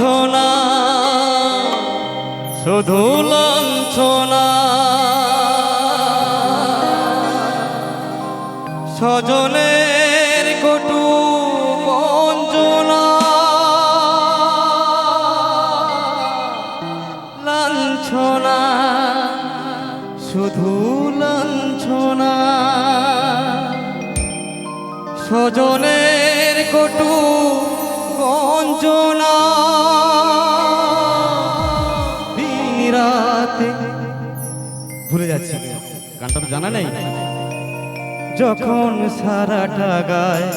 লাঞ্ছনা শুধু লাঞ্ছনা। স্বজনের কটু স্বজনের কটু ভুলে যাচ্ছি। গানটা তো জানা নেই। যখন সারাটা গায়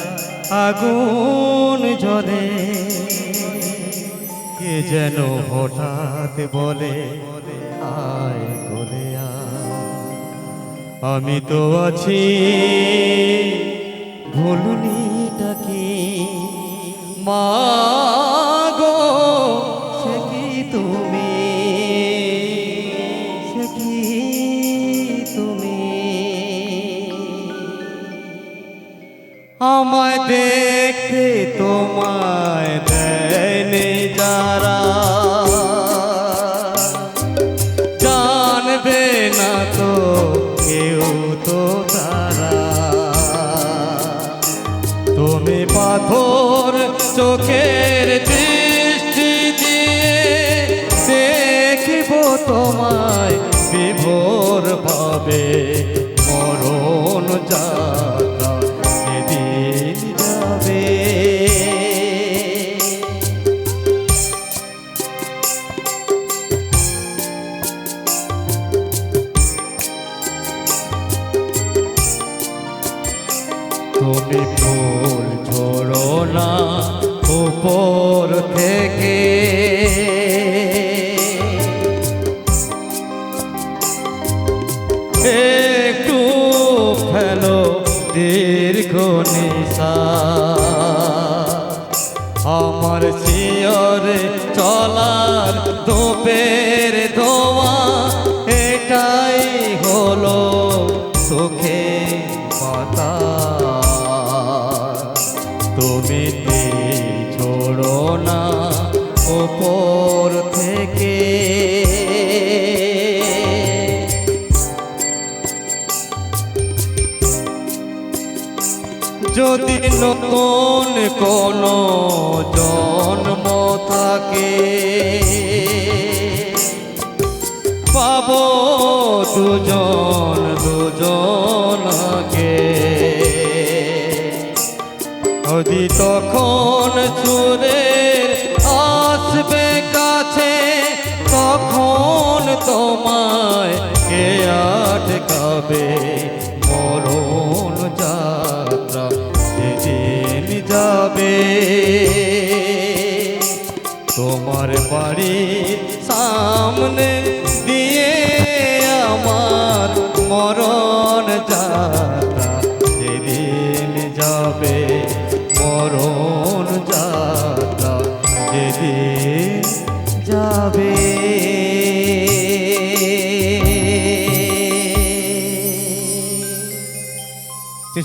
আগুন জ্বলে, কে যেন হঠাৎ বলে আমি তো আছি, ভুলুনি ডাকি, মা গো, সে কি তুমি? আমায় দেখতে তোমায় দেয়নি যারা। জানবে না তো কেউ তো তারা। তুমি পাথর চোখের দৃষ্টি দিয়ে দেখিব তোমায় বিভোর ভাবে মরণ যাত্রা তুমি ফুল ছোড়ো না উপর থেকে। একটু ফেলো দীর্ঘ নিশাস আমার শিয়রে চলার দোপের ধোয়া, এটাই হলো সুখে পাতা তুমি ছোড়ো না ওপর থেকে। যদি নতুন কোনো জন্ম থাকে হবে। মরণ যাত্রা সেদিন যাবে। তোমার বাড়ি সামনে